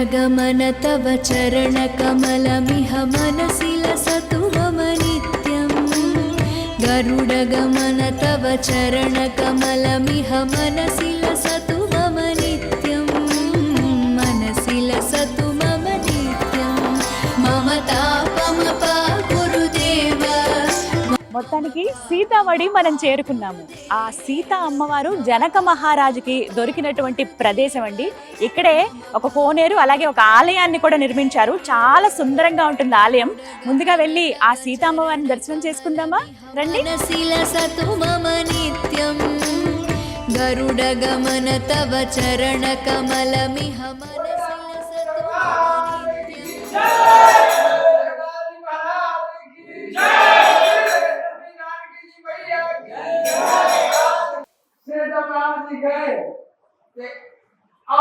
गरुडगमन तव चरणकमलमिह मनसि लसतु मम नित्यम् गरुडगमन तव चरणकमलमिह मनसि మొత్తానికి సీతామడి మనం చేరుకున్నాము. ఆ సీత అమ్మవారు జనక మహారాజుకి దొరికినటువంటి ప్రదేశం అండి. ఇక్కడే ఒక కోనేరు అలాగే ఒక ఆలయాన్ని కూడా నిర్మించారు. చాలా సుందరంగా ఉంటుంది ఆలయం. ముందుగా వెళ్ళి ఆ సీత అమ్మవారిని దర్శనం చేసుకుందామా? రండి. నిత్యం తవ చరణ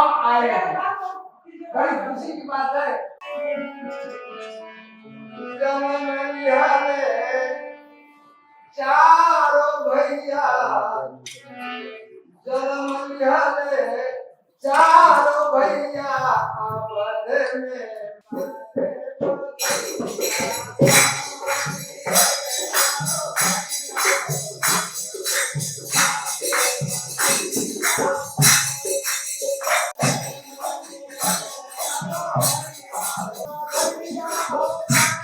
अब आए हैं। बड़ी खुशी की बात है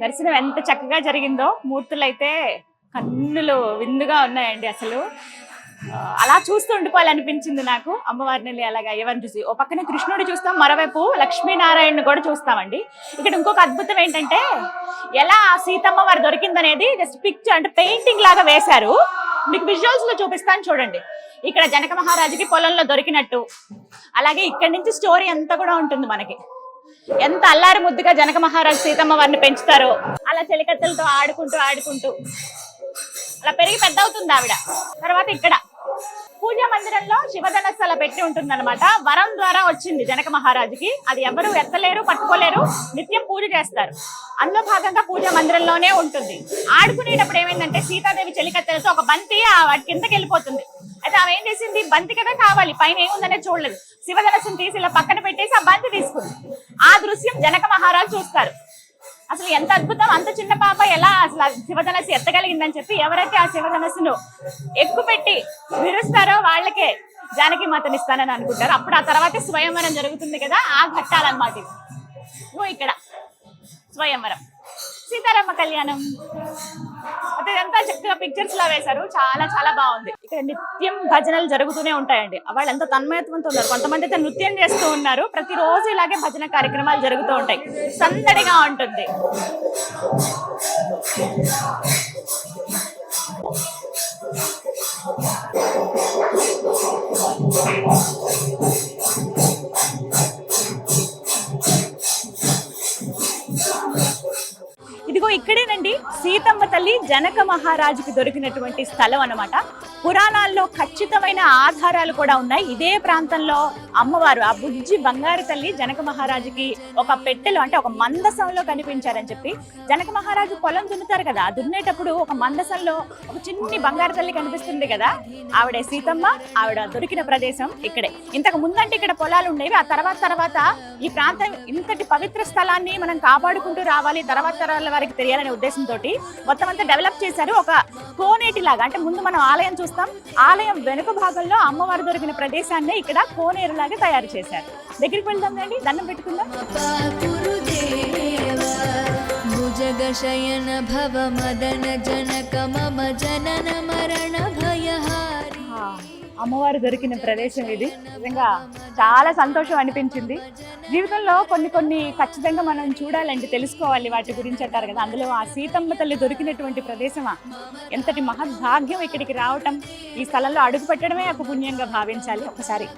దర్శనం ఎంత చక్కగా జరిగిందో మూర్తులు అయితే కన్నులు విందుగా ఉన్నాయండి అసలు. అలా చూస్తూ ఉండిపోవాలనిపించింది నాకు. అమ్మవారిని అలాగా ఎవరిని చూసి ఓ పక్కన కృష్ణుడు చూస్తాం మరోవైపు లక్ష్మీనారాయణ కూడా చూస్తామండి. ఇక్కడ ఇంకొక అద్భుతం ఏంటంటే ఎలా ఆ సీతమ్మ వారు దొరికిందనేది జస్ట్ పిక్చర్ అంటే పెయింటింగ్ లాగా వేశారు. మీకు విజువల్స్లో చూపిస్తాను చూడండి. ఇక్కడ జనక మహారాజుకి పొలంలో దొరికినట్టు. అలాగే ఇక్కడ నుంచి స్టోరీ అంతా కూడా ఉంటుంది మనకి. ఎంత అల్లారి ముద్దుగా జనక మహారాజు సీతమ్మ వారిని పెంచుతారో. అలా చెలికత్తలతో ఆడుకుంటూ ఆడుకుంటూ. అలా పెరిగి పెద్ద అవుతుంది ఆవిడ. తర్వాత ఇక్కడ. పూజా మందిరంలో శివధనస్సు అలా పెట్టి ఉంటుందన్నమాట. వరం ద్వారా వచ్చింది జనక మహారాజుకి. అది ఎవరు ఎత్తలేరు పట్టుకోలేరు నిత్యం పూజ చేస్తారు. అందులో భాగంగా పూజా మందిరంలోనే ఉంటుంది. ఆడుకునేటప్పుడు ఏమైందంటే సీతాదేవి చెలికత్తెలతో ఒక బంతి ఆ వాటి కిందకి వెళ్ళిపోతుంది. అయితే ఆమె ఏం చేసింది? బంతి కదా కావాలి పైన ఏముందనే చూడలేదు. శివధనస్సును తీసి ఇలా పక్కన పెట్టేసి ఆ బంతి తీసుకుంది. ఆ దృశ్యం జనక మహారాజు చూస్తారు. అసలు ఎంత అద్భుతం అంత చిన్న పాప ఎలా అసలు శివధనస్సు ఎత్తగలిగిందని చెప్పి ఎవరైతే ఆ శివధనస్సును ఎక్కుపెట్టి విరుస్తారో వాళ్ళకే జానకి మాతని ఇస్తానని అనుకుంటారు. అప్పుడు ఆ తర్వాత స్వయంవరం జరుగుతుంది కదా ఆ ఘట్టాలన్నమాట ఇవి. ఇక్కడ. స్వయంవరం. సీతారామ కళ్యాణం. అయితే ఇదంతా చక్కగా పిక్చర్స్ లా వేశారు. చాలా చాలా బాగుంది. ఇక్కడ నిత్యం భజనలు జరుగుతూనే ఉంటాయండి. వాళ్ళు ఎంత తన్మయత్వంతో ఉన్నారు. కొంతమంది అయితే నృత్యం చేస్తూ ఉన్నారు. ప్రతిరోజు ఇలాగే భజన కార్యక్రమాలు జరుగుతూ ఉంటాయి. సందడిగా ఉంటుంది. ఇదిగో ఇక్కడేనండి సీతమ్మ తల్లి జనక మహారాజుకి దొరికినటువంటి స్థలం అన్నమాట. పురాణాల్లో ఖచ్చితమైన ఆధారాలు కూడా ఉన్నాయి. ఇదే ప్రాంతంలో అమ్మవారు ఆ బుజ్జి బంగారు తల్లి జనక మహారాజుకి ఒక పెట్టెలో అంటే ఒక మందసంలో కనిపించారని చెప్పి జనక మహారాజు పొలం దున్నుతారు కదా దున్నేటప్పుడు ఒక మందసంలో ఒక చిన్ని బంగారు తల్లి కనిపిస్తుంది కదా ఆవిడే సీతమ్మ ఆవిడ దొరికిన ప్రదేశం ఇక్కడే. ఇంతకు ముందంటే ఇక్కడ పొలాలు ఉండేవి ఆ తర్వాత తర్వాత ఈ ప్రాంతం ఇంతటి పవిత్ర స్థలాన్ని మనం కాపాడుకుంటూ రావాలి తర్వాత తరాల వారికి తెలియాలనే ఉద్దేశంతో మొత్తం అంతా డెవలప్ చేశారు. ఒక కోనేటి లాగా అంటే ముందు మనం ఆలయం చూస్తాం. ఆలయం వెనుక భాగంలో అమ్మవారు దొరికిన ప్రదేశాన్ని ఇక్కడ కోనేరులాగా తయారు చేశారు. దగ్గరికి వెళ్దాం రండి. దండం పెట్టుకుందాం. జగశయన భవ మదన జనక మమ జనన మరణ భయహారి. అమ్మవారు దొరికిన ప్రదేశం ఇది. నిజంగా చాలా సంతోషం అనిపించింది. జీవితంలో కొన్ని కొన్ని ఖచ్చితంగా మనం చూడాలంటే తెలుసుకోవాలి వాటి గురించి అంటారు కదా. అందులో ఆ సీతమ్మ తల్లి దొరికినటువంటి ప్రదేశమా? ఎంతటి మహద్భాగ్యం ఇక్కడికి రావటం ఈ స్థలంలో అడుగు పెట్టడమే ఒక పుణ్యంగా భావించాలి. ఒకసారి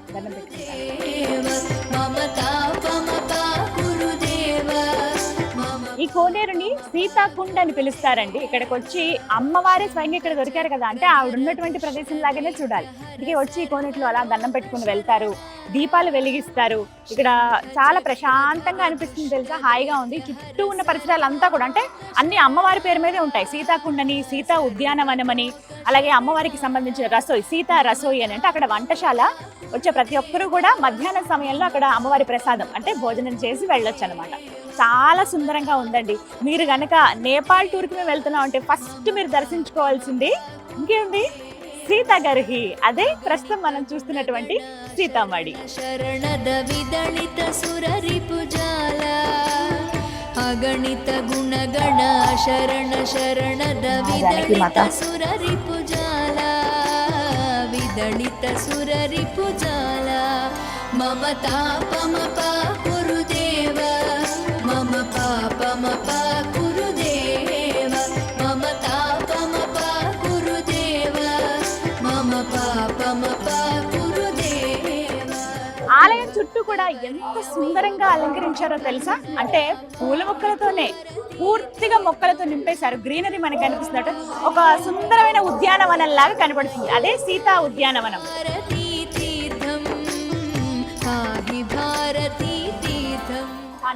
ఈ కోనేరు ఆవిడని సీతాకుండ అని పిలుస్తారండి. ఇక్కడికి వచ్చి అమ్మవారే స్వయంగా ఇక్కడ దొరికారు కదా అంటే ఆవిడ ఉన్నటువంటి ప్రదేశం లాగానే చూడాలి. ఇక వచ్చి కోనేట్లు అలా దండం పెట్టుకుని వెళ్తారు దీపాలు వెలిగిస్తారు. ఇక్కడ చాలా ప్రశాంతంగా అనిపిస్తుంది తెలుసా? హాయిగా ఉంది. చుట్టూ ఉన్న పరిసరాలంతా కూడా అంటే అన్ని అమ్మవారి పేరు మీదే ఉంటాయి. సీతాకుండని సీతా ఉద్యానవనమని అలాగే అమ్మవారికి సంబంధించిన రసోయి సీతా రసోయి అని. అంటే అక్కడ వంటశాల వచ్చే ప్రతి ఒక్కరూ కూడా మధ్యాహ్న సమయంలో అక్కడ అమ్మవారి ప్రసాదం అంటే భోజనం చేసి వెళ్ళొచ్చు అనమాట చాలా సుందరంగా ఉందండి. మీరు కనుక నేపాల్ టూర్కి మేము వెళ్తున్నాం అంటే ఫస్ట్ మీరు దర్శించుకోవాల్సింది ఇంకేంది సీతాగర్హి. అదే ప్రస్తుతం మనం చూస్తున్నటువంటి సీతామణి శరణద విదణిత సురరి పుజాల అగణిత గుణగణ శరణ శరణద విదణిత సురరి పుజాల విదణిత సురరి పుజాల మమతాపమ పాప చుట్టూ కూడా ఎంత సుందరంగా అలంకరించారో తెలుసా? అంటే పూల మొక్కలతోనే పూర్తిగా మొక్కలతో నింపేశారు. గ్రీనరీ మనకి కనిపిస్తున్నట్టు ఒక సుందరమైన ఉద్యానవనం లాగా కనబడుతుంది. అదే సీతా ఉద్యానవనం.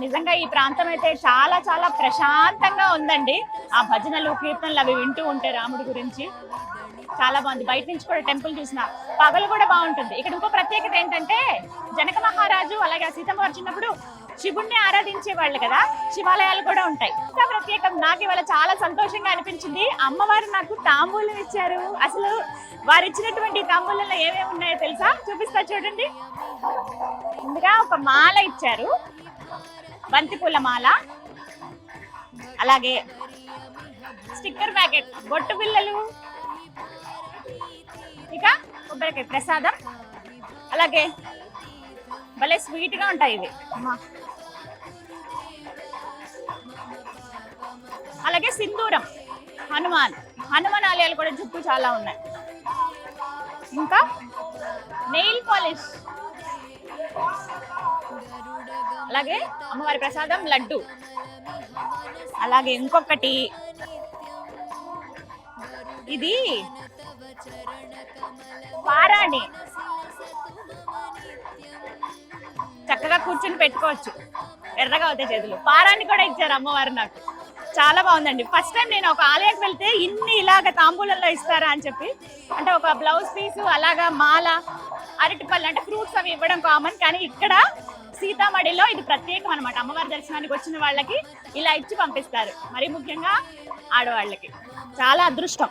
నిజంగా ఈ ప్రాంతం అయితే చాలా చాలా ప్రశాంతంగా ఉందండి. ఆ భజనలు కీర్తనలు అవి వింటూ ఉంటే రాముడి గురించి. చాలా బాగుంది. బయట నుంచి కూడా టెంపుల్ చూసిన పగలు కూడా బాగుంటుంది. ఇక్కడ ఇంకో ప్రత్యేకత ఏంటంటే జనక మహారాజు అలాగే ఆ సీతమ్మ వారు చిన్నప్పుడు శివుణ్ణి ఆరాధించే వాళ్ళు కదా శివాలయాలు కూడా ఉంటాయి. ఇంకా ప్రత్యేకం నాకు ఇవాళ చాలా సంతోషంగా అనిపించింది. అమ్మవారు నాకు తాంబూలం ఇచ్చారు. అసలు వారు ఇచ్చినటువంటి తాంబూలంలో ఏమేమి ఉన్నాయో తెలుసా? చూపిస్తా చూడండి. ముందుగా ఒక మాల ఇచ్చారు. బంతిపూల మాల. అలాగే స్టిక్కర్ ప్యాకెట్. బొట్టు బిల్లలు ఇక కొబ్బరికాయ ప్రసాదం. అలాగే భలే స్వీట్గా ఉంటాయి ఇవి. అలాగే సింధూరం హనుమాన్ హనుమాన్ ఆలయాలు కూడా చుట్టూ చాలా ఉన్నాయి. ఇంకా నెయిల్ పాలిష్ అలాగే అమ్మవారి ప్రసాదం లడ్డు. అలాగే ఇంకొకటి ఇది పారాణి చక్కగా కూర్చుని పెట్టుకోవచ్చు. ఎర్రగా అవుతాయి చేతులు. పారాన్ని కూడా ఇచ్చారు అమ్మవారు నాకు. చాలా బాగుందండి. ఫస్ట్ టైం నేను ఒక ఆలయకు వెళ్తే ఇన్ని ఇలాగ తాంబూలంలో ఇస్తారా అని చెప్పి అంటే ఒక బ్లౌజ్ పీసు అలాగా మాల అరటిపళ్ళు అంటే ఫ్రూట్స్ అవి ఇవ్వడం కామన్ కానీ ఇక్కడ సీతామడిలో ఇది ప్రత్యేకం అనమాట అమ్మవారి దర్శనానికి వచ్చిన వాళ్ళకి ఇలా ఇచ్చి పంపిస్తారు. మరి ముఖ్యంగా ఆడవాళ్ళకి. చాలా అదృష్టం.